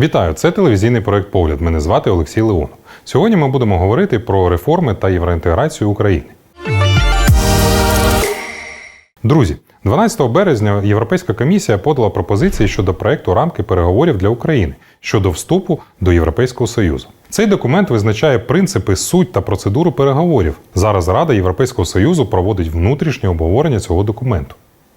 Вітаю! Це телевізійний проект Погляд. Мене звати Олексій Леонов. Сьогодні ми будемо говорити про реформи та євроінтеграцію України. Друзі, 12 березня Європейська комісія подала пропозиції щодо проекту рамки переговорів для України щодо вступу до Європейського Союзу. Цей документ визначає принципи, суть та процедуру переговорів. Зараз Рада Європейського Союзу проводить внутрішнє обговорення цього документу.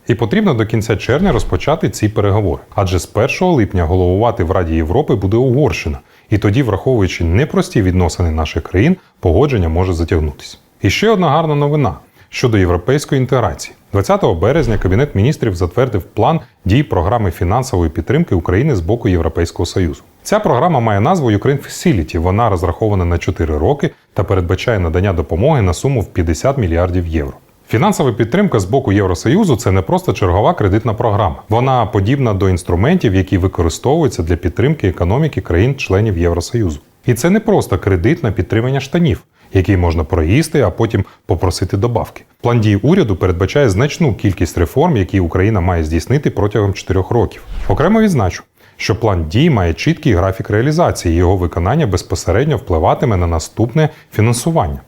І потрібно до кінця червня розпочати ці переговори. Адже з 1 липня головувати в Раді Європи буде Угорщина, і тоді, враховуючи непрості відносини наших країн, погодження може затягнутися. І ще одна гарна новина щодо європейської інтеграції. 20 березня Кабінет міністрів затвердив план дій програми фінансової підтримки України з боку Європейського Союзу. Ця програма має назву Ukraine Facility. Вона розрахована на 4 роки та передбачає надання допомоги на суму в 50 мільярдів євро. Фінансова підтримка з боку Євросоюзу це не просто чергова кредитна програма. Вона подібна до інструментів, які використовуються для підтримки економіки країн-членів Євросоюзу. І це не просто кредит на підтримання штанів, який можна проїсти, а потім попросити добавки. План дій уряду передбачає значну кількість реформ, які Україна має здійснити протягом 4 років. Окремо відзначу, що план дій має чіткий графік реалізації, його виконання безпосередньо впливатиме на наступне фінансування.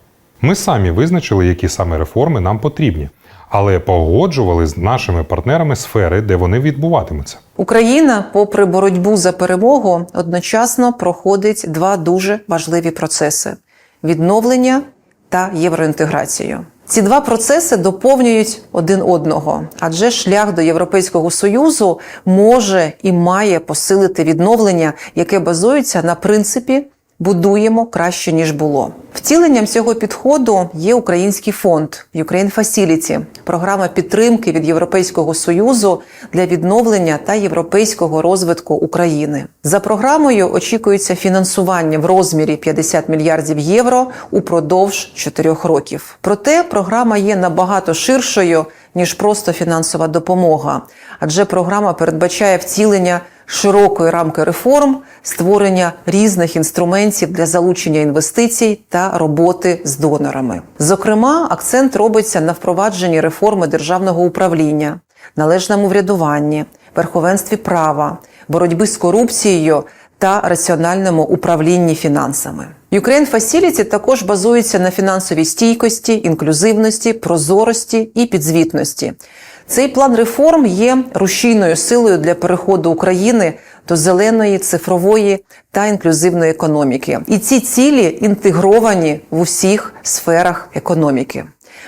Ми самі визначили, які саме реформи нам потрібні, але погоджували з нашими партнерами сфери, де вони відбуватимуться. Україна, попри боротьбу за перемогу, одночасно проходить два дуже важливі процеси: відновлення та євроінтеграцію. Ці два процеси доповнюють один одного, адже шлях до Європейського союзу може і має посилити відновлення, яке базується на принципі будуємо краще ніж було. Втіленням цього підходу є український фонд Ukraine Facility, програма підтримки від Європейського союзу для відновлення та європейського розвитку України. За програмою очікується фінансування в розмірі 50 мільярдів євро упродовж 4 років. Проте програма є набагато ширшою ніж просто фінансова допомога, адже програма передбачає втілення широкої рамки реформ, створення різних інструментів для залучення інвестицій та роботи з донорами. Зокрема, акцент робиться на впровадженні реформи державного управління, належному врядуванні, верховенстві права, боротьби з корупцією та раціональному управлінні фінансами. Ukraine Facility також базується на фінансовій стійкості, інклюзивності, прозорості і підзвітності. Цей план реформ є рушійною силою для переходу України до зеленої, цифрової та інклюзивної економіки. І ці цілі інтегровані в усіх сферах економіки.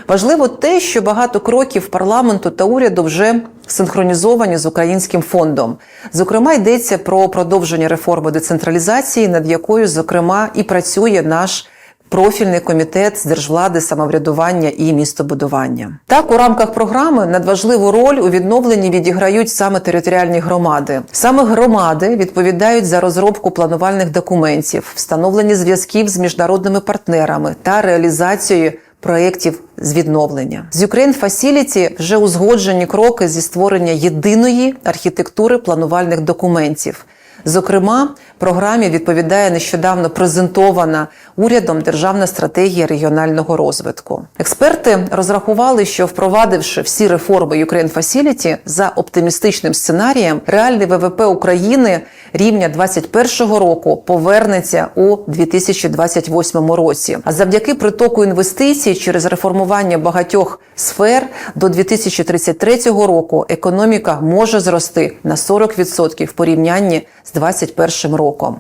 Важливо те, що багато кроків парламенту та уряду вже синхронізовані з українським фондом. Зокрема, йдеться про продовження реформи децентралізації, над якою, зокрема, і працює наш. Профільний комітет з держвлади, самоврядування і містобудування. Так, у рамках програми надважливу роль у відновленні відіграють саме територіальні громади. Саме громади відповідають за розробку планувальних документів, встановлення зв'язків з міжнародними партнерами та реалізацією проєктів з відновлення. З Ukraine Facility вже узгоджені кроки зі створення єдиної архітектури планувальних документів. Зокрема, програмі відповідає нещодавно презентована урядом державна стратегія регіонального розвитку. Експерти розрахували, що впровадивши всі реформи Ukraine Facility за оптимістичним сценарієм, реальний ВВП України рівня 2021 року повернеться у 2028 році. А завдяки притоку інвестицій через реформування багатьох сфер до 2033 року економіка може зрости на 40% в порівнянні з 2021 роком.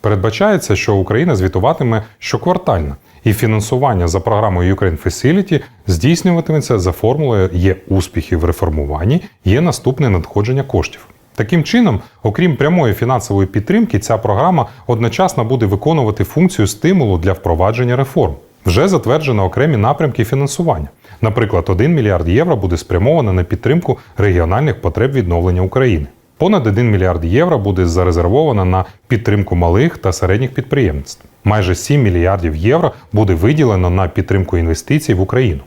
Передбачається, що Україна звітуватиме щоквартально, і фінансування за програмою Ukraine Facility здійснюватиметься за формулою є успіхи в реформуванні, є наступне надходження коштів. Таким чином, окрім прямої фінансової підтримки, ця програма одночасно буде виконувати функцію стимулу для впровадження реформ. Вже затверджено окремі напрямки фінансування. Наприклад, 1 мільярд євро буде спрямовано на підтримку регіональних потреб відновлення України. Понад 1 мільярд євро буде зарезервовано на підтримку малих та середніх підприємств. Майже 7 мільярдів євро буде виділено на підтримку інвестицій в Україну.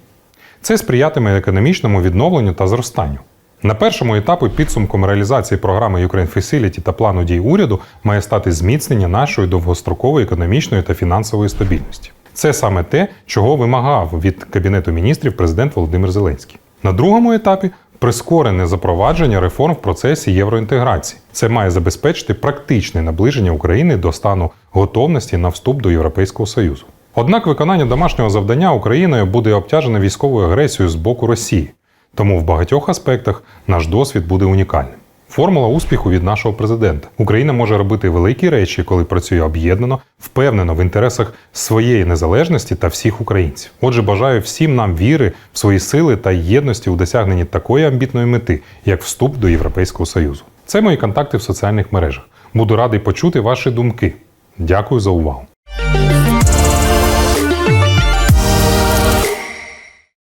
Це сприятиме економічному відновленню та зростанню. На першому етапі підсумком реалізації програми Ukraine Facility та плану дій уряду має стати зміцнення нашої довгострокової економічної та фінансової стабільності. Це саме те, чого вимагав від Кабінету міністрів президент Володимир Зеленський. На другому етапі прискорене запровадження реформ в процесі євроінтеграції. Це має забезпечити практичне наближення України до стану готовності на вступ до Європейського Союзу. Однак виконання домашнього завдання Україною буде обтяжене військовою агресією з боку Росії, тому в багатьох аспектах наш досвід буде унікальним. Формула успіху від нашого президента. Україна може робити великі речі, коли працює об'єднано, впевнено в інтересах своєї незалежності та всіх українців. Отже, бажаю всім нам віри в свої сили та єдності у досягненні такої амбітної мети, як вступ до Європейського Союзу. Це мої контакти в соціальних мережах. Буду радий почути ваші думки. Дякую за увагу.